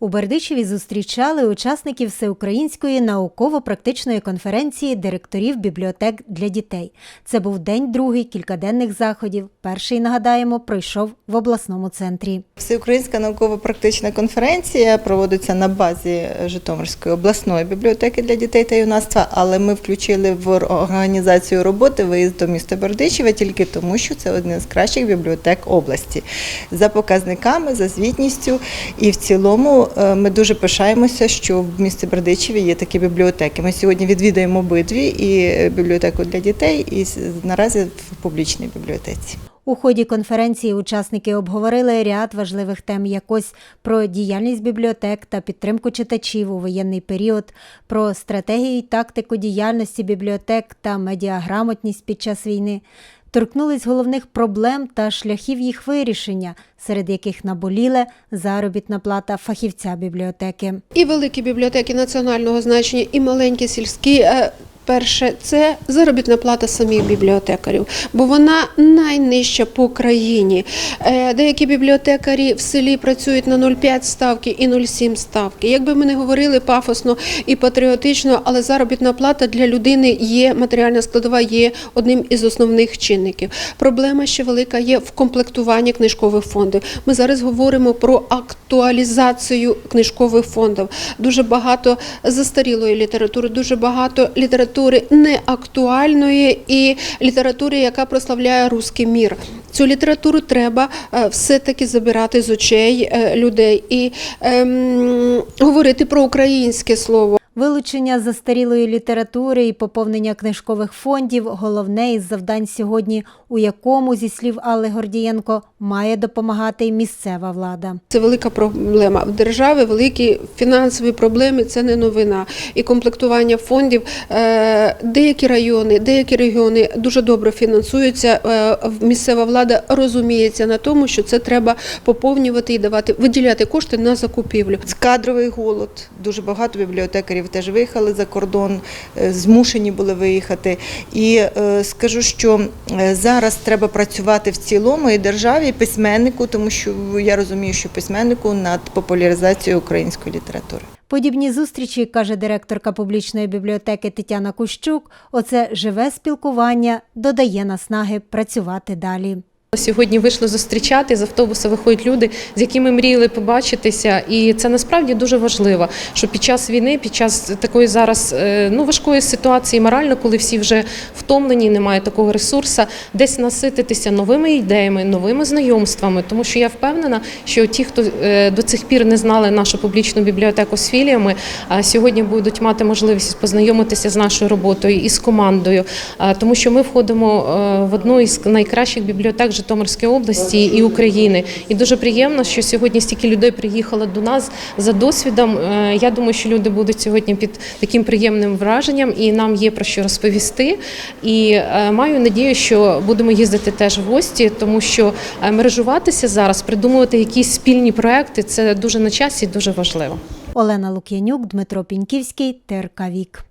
У Бердичеві зустрічали учасників всеукраїнської науково-практичної конференції директорів бібліотек для дітей. Це був день другий кількаденних заходів. Перший, нагадаємо, пройшов в обласному центрі. Всеукраїнська науково-практична конференція проводиться на базі Житомирської обласної бібліотеки для дітей та юнацтва, але ми включили в організацію роботи виїзд до міста Бердичева тільки тому, що це одна з кращих бібліотек області за показниками, за звітністю. І в цілому е, ми дуже пишаємося, що в місті Бердичеві є такі бібліотеки. Ми сьогодні відвідаємо обидві і бібліотеку для дітей, і наразі в публічній бібліотеці. У ході конференції учасники обговорили ряд важливих тем, як ось про діяльність бібліотек та підтримку читачів у воєнний період, про стратегію і тактику діяльності бібліотек та медіаграмотність під час війни. Торкнулись головних проблем та шляхів їх вирішення, серед яких наболіле заробітна плата фахівця бібліотеки. і великі бібліотеки національного значення, і маленькі сільські. Перше, це заробітна плата самих бібліотекарів, бо вона найнижча по країні. Е, Деякі бібліотекарі в селі працюють на 0,5 ставки і 0,7 ставки. Якби ми не говорили пафосно і патріотично, але заробітна плата для людини є, матеріальна складова є одним із основних чинників. Проблема ще велика є в комплектуванні книжкових фондів. Ми зараз говоримо про актуалізацію книжкових фондів. Дуже багато застарілої літератури, дуже багато літератури неактуальної і літератури, яка прославляє русський мір. Цю літературу треба е, все-таки забирати з очей е, людей і ем, говорити про українське слово. Вилучення застарілої літератури і поповнення книжкових фондів головне із завдань сьогодні, у якому, зі слів Алли Гордієнко, має допомагати й місцева влада. Це велика проблема в державі. Великі фінансові проблеми це не новина. І комплектування фондів. е, Деякі райони, деякі регіони дуже добре фінансуються. е, Місцева влада розуміється на тому, що це треба поповнювати і давати виділяти кошти на закупівлю. Кадровий голод. Дуже багато бібліотекарів теж виїхали за кордон, е, змушені були виїхати. І е, скажу, що е, зараз треба працювати в цілому і державі, і письменнику, тому що я розумію, що письменнику над популяризацією української літератури. Подібні зустрічі, каже директорка публічної бібліотеки Тетяна Кущук, оце живе спілкування додає наснаги працювати далі. Сьогодні вийшли зустрічати з автобуса. Виходять люди, з якими мріяли побачитися, і це насправді дуже важливо. Що під час війни, під час такої зараз е, ну важкої ситуації, морально, коли всі вже втомлені, немає такого ресурсу, десь насититися новими ідеями, новими знайомствами. Тому що я впевнена, що ті, хто е, до цих пір не знали нашу публічну бібліотеку з філіями, сьогодні будуть мати можливість познайомитися з нашою роботою і з командою, тому що ми входимо е, в одну із найкращих бібліотек Житомирської області і України. І дуже приємно, що сьогодні стільки людей приїхало до нас за досвідом. Е, Я думаю, що люди будуть сьогодні під таким приємним враженням, і нам є про що розповісти. І е, маю надію, що будемо їздити теж в гості, тому що е, мережуватися зараз, придумувати якісь спільні проекти це дуже на часі, дуже важливо. Олена Лук'янюк, Дмитро Піньківський, ТРК Вік.